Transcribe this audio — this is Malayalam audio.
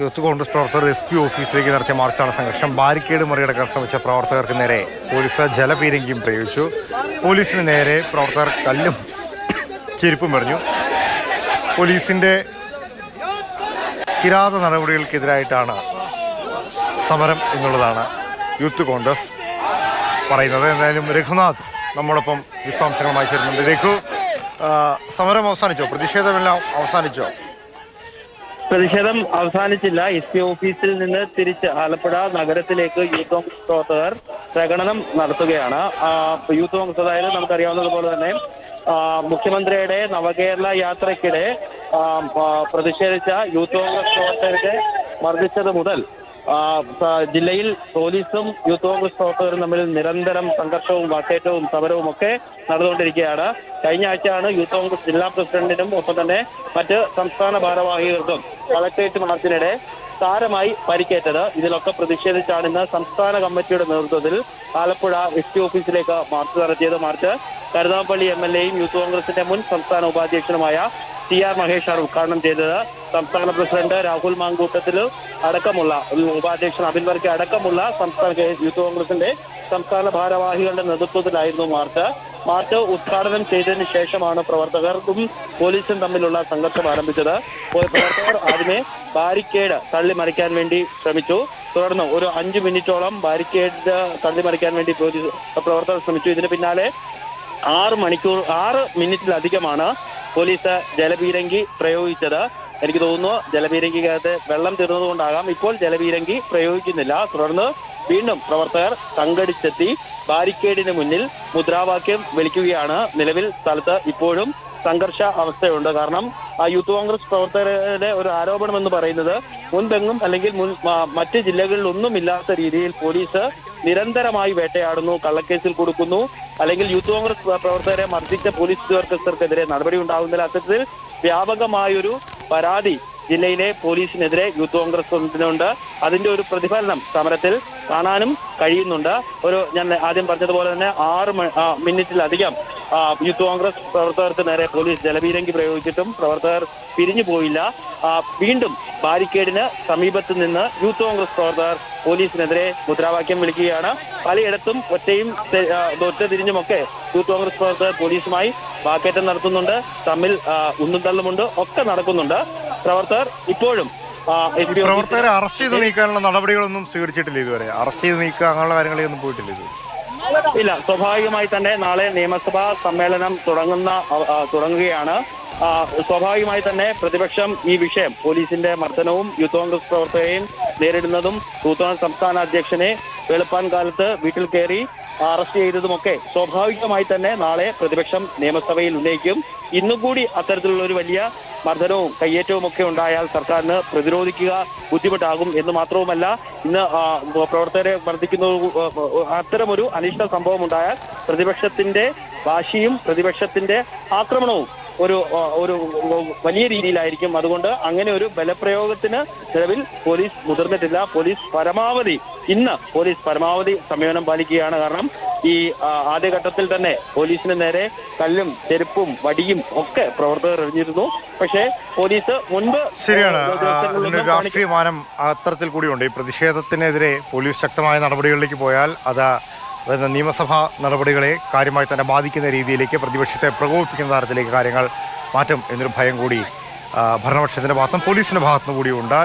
യൂത്ത് കോൺഗ്രസ് പ്രവർത്തകർ എസ് പി ഓഫീസിലേക്ക് നടത്തിയ മാർച്ചാണ് സംഘർഷം. ബാരിക്കേഡ് മറികടക്കാൻ ശ്രമിച്ച പ്രവർത്തകർക്ക് നേരെ പോലീസ് ജലപീരങ്കിയും പ്രയോഗിച്ചു. പോലീസിന് നേരെ പ്രവർത്തകർ കല്ലും ചെരുപ്പും പറഞ്ഞു. പോലീസിന്റെ കിരാത നടപടികൾക്കെതിരായിട്ടാണ് സമരം എന്നുള്ളതാണ് യൂത്ത് കോൺഗ്രസ് പറയുന്നത്. എന്തായാലും രഘുനാഥ് നമ്മോടൊപ്പം വിശദാംശങ്ങളുമായി ചേരുന്നുണ്ട്. രഘു സമരം അവസാനിച്ചോ? പ്രതിഷേധമെല്ലാം അവസാനിച്ചോ? പ്രതിഷേധം അവസാനിച്ചില്ല. എസ് പി ഓഫീസിൽ നിന്ന് തിരിച്ച് ആലപ്പുഴ നഗരത്തിലേക്ക് യൂത്ത് കോൺഗ്രസ് പ്രവർത്തകർ പ്രകടനം നടത്തുകയാണ്. യൂത്ത് കോൺഗ്രസ് അതായത് നമുക്കറിയാവുന്നതുപോലെ തന്നെ മുഖ്യമന്ത്രിയുടെ നവകേരള യാത്രയ്ക്കിടെ പ്രതിഷേധിച്ച യൂത്ത് കോൺഗ്രസ് പ്രവർത്തകരെ മർദ്ദിച്ചത് മുതൽ ജില്ലയിൽ പോലീസും യൂത്ത് കോൺഗ്രസ് പ്രവർത്തകരും തമ്മിൽ നിരന്തരം സംഘർഷവും വാക്കേറ്റവും സമരവും ഒക്കെ നടന്നുകൊണ്ടിരിക്കുകയാണ്. കഴിഞ്ഞ ആഴ്ചയാണ് യൂത്ത് കോൺഗ്രസ് ജില്ലാ പ്രസിഡന്റിനും ഒപ്പം തന്നെ മറ്റ് സംസ്ഥാന ഭാരവാഹികൾക്കും കളക്ടറേറ്റ് മാർച്ചിനിടെ സാരമായി പരിക്കേറ്റത്. ഇതിലൊക്കെ പ്രതിഷേധിച്ചാണ് ഇന്ന് സംസ്ഥാന കമ്മിറ്റിയുടെ നേതൃത്വത്തിൽ ആലപ്പുഴ എസ് ടി ഓഫീസിലേക്ക് മാർച്ച് നടത്തിയത്. മാർച്ച് കരുതാപ്പള്ളി എം എൽ എയും യൂത്ത് കോൺഗ്രസിന്റെ മുൻ സംസ്ഥാന ഉപാധ്യക്ഷനുമായ ടി ആർ മഹേഷാണ് ഉദ്ഘാടനം ചെയ്തത്. സംസ്ഥാന പ്രസിഡന്റ് രാഹുൽ മാങ്കൂട്ടത്തിൽ അടക്കമുള്ള ഉപാധ്യക്ഷൻ അബിൻ വർക്കി അടക്കമുള്ള സംസ്ഥാന യൂത്ത് കോൺഗ്രസിന്റെ സംസ്ഥാന ഭാരവാഹികളുടെ നേതൃത്വത്തിലായിരുന്നു മാർച്ച്. മാർച്ച് ഉദ്ഘാടനം ചെയ്തതിന് ശേഷമാണ് പ്രവർത്തകർക്കും പോലീസും തമ്മിലുള്ള സംഘർഷം ആരംഭിച്ചത്. പ്രവർത്തകർ ആദ്യമേ ബാരിക്കേഡ് തള്ളിമറിക്കാൻ വേണ്ടി ശ്രമിച്ചു. തുടർന്ന് ഒരു അഞ്ചു മിനിറ്റോളം ബാരിക്കേഡ് തള്ളിമറിക്കാൻ വേണ്ടി പ്രവർത്തകർ ശ്രമിച്ചു. ഇതിന് പിന്നാലെ ആറ് മണിക്കൂർ ആറ് മിനിറ്റിലധികമാണ് പോലീസ് ജലപീരങ്കി പ്രയോഗിച്ചത്. എനിക്ക് തോന്നുന്നു ജലപീരങ്കിക്കകത്ത് വെള്ളം തീർന്നതുകൊണ്ടാകാം. ഇപ്പോൾ ജലപീരങ്കി പ്രയോഗിക്കുന്നില്ല. തുടർന്ന് വീണ്ടും പ്രവർത്തകർ സംഘടിച്ചെത്തി ബാരിക്കേഡിന് മുന്നിൽ മുദ്രാവാക്യം വിളിക്കുകയാണ്. നിലവിൽ സ്ഥലത്ത് ഇപ്പോഴും സംഘർഷ അവസ്ഥയുണ്ട്. കാരണം ആ യൂത്ത് കോൺഗ്രസ് പ്രവർത്തകരുടെ ഒരു ആരോപണം എന്ന് പറയുന്നത് മുൻപെങ്ങും അല്ലെങ്കിൽ മുൻ മറ്റ് ജില്ലകളിലൊന്നും ഇല്ലാത്ത രീതിയിൽ പോലീസ് നിരന്തരമായി വേട്ടയാടുന്നു കള്ളക്കേസിൽ കൊടുക്കുന്നു അല്ലെങ്കിൽ യൂത്ത് കോൺഗ്രസ് പ്രവർത്തകരെ മർദ്ദിച്ച പോലീസ് ഉദ്യോഗസ്ഥർക്കെതിരെ നടപടി ഉണ്ടാകുന്നില്ല അത്തരത്തിൽ വ്യാപകമായൊരു പരാതി ജില്ലയിലെ പോലീസിനെതിരെ യൂത്ത് കോൺഗ്രസ് ഉണ്ട് അതിന്റെ ഒരു പ്രതിഫലനം സമരത്തിൽ കാണാനും കഴിയുന്നുണ്ട്. ഒരു ഞാൻ ആദ്യം പറഞ്ഞതുപോലെ തന്നെ ആറ് മിനിറ്റിലധികം യൂത്ത് കോൺഗ്രസ് പ്രവർത്തകർക്ക് നേരെ പോലീസ് ജലപീരങ്കി പ്രയോഗിച്ചിട്ടും പ്രവർത്തകർ പിരിഞ്ഞു പോയില്ല. വീണ്ടും ബാരിക്കേഡിന് സമീപത്ത് നിന്ന് യൂത്ത് കോൺഗ്രസ് പ്രവർത്തകർ പോലീസിനെതിരെ മുദ്രാവാക്യം വിളിക്കുകയാണ്. പലയിടത്തും ഒറ്റയും ഒറ്റ തിരിഞ്ഞുമൊക്കെ യൂത്ത് കോൺഗ്രസ് പ്രവർത്തകർ പോലീസുമായി വാക്കേറ്റം നടത്തുന്നുണ്ട്. തമ്മിൽ ഉന്നും തള്ളുമുണ്ട്. ഒക്കെ നടക്കുന്നുണ്ട്. പ്രവർത്തകർ ഇപ്പോഴും പ്രവർത്തകരെ അറസ്റ്റ് ചെയ്ത് നീക്കാനുള്ള നടപടികളൊന്നും സ്വീകരിച്ചിട്ടില്ല ഇതുവരെ. അറസ്റ്റ് ചെയ്ത് നീക്കുക അങ്ങനെയുള്ള കാര്യങ്ങളൊന്നും പോയിട്ടില്ല ഇത് ഇല്ല സ്വാഭാവികമായി തന്നെ നാളെ നിയമസഭാ സമ്മേളനം തുടങ്ങുന്ന തുടങ്ങുകയാണ്. സ്വാഭാവികമായി തന്നെ പ്രതിപക്ഷം ഈ വിഷയം പോലീസിന്റെ മർദ്ദനവും യൂത്ത് കോൺഗ്രസ് പ്രവർത്തകരെയും നേരിടുന്നതും യൂത്ത് സംസ്ഥാന അധ്യക്ഷനെ വെളുപ്പാൻ കാലത്ത് വീട്ടിൽ കയറി അറസ്റ്റ് ചെയ്തതുമൊക്കെ സ്വാഭാവികമായി തന്നെ നാളെ പ്രതിപക്ഷം നിയമസഭയിൽ ഉന്നയിക്കും. ഇന്നും കൂടി അത്തരത്തിലുള്ള ഒരു വലിയ മർദ്ദനവും കയ്യേറ്റവും ഒക്കെ ഉണ്ടായാൽ സർക്കാരിന് പ്രതിരോധിക്കുക ബുദ്ധിമുട്ടാകും എന്ന് മാത്രവുമല്ല ഇന്ന് പ്രവർത്തകരെ ആ, അത്തരമൊരു അനിഷ്ട സംഭവം ഉണ്ടായാൽ പ്രതിപക്ഷത്തിന്റെ വാശിയും പ്രതിപക്ഷത്തിന്റെ ആക്രമണവും ഒരു ഒരു വലിയ രീതിയിലായിരിക്കും. അതുകൊണ്ട് അങ്ങനെ ഒരു ബലപ്രയോഗത്തിന് നിലവിൽ പോലീസ് മുതിർന്നിട്ടില്ല. പോലീസ് പരമാവധി ഇന്ന് പോലീസ് പരമാവധി സംയമനം പാലിക്കുകയാണ്. കാരണം ഈ ആദ്യഘട്ടത്തിൽ തന്നെ പോലീസിന് നേരെ കല്ലും ചെരുപ്പും വടിയും ഒക്കെ പ്രവർത്തകർ എറിഞ്ഞിരുന്നു. പക്ഷേ പോലീസ് മുൻപ് ശരിയാണ്. രാഷ്ട്രീയമാനം അത്തരത്തിൽ കൂടിയുണ്ട്. ഈ പ്രതിഷേധത്തിനെതിരെ പോലീസ് ശക്തമായ നടപടികളിലേക്ക് പോയാൽ അത് നിയമസഭാ നടപടികളെ കാര്യമായി തന്നെ ബാധിക്കുന്ന രീതിയിലേക്ക് പ്രതിപക്ഷത്തെ പ്രകോപിപ്പിക്കുന്ന തരത്തിലേക്ക് കാര്യങ്ങൾ മാറ്റും എന്നൊരു ഭയം കൂടി ഭരണപക്ഷത്തിന്റെ ഭാഗത്തും പോലീസിന്റെ ഭാഗത്തും കൂടിയുണ്ട്.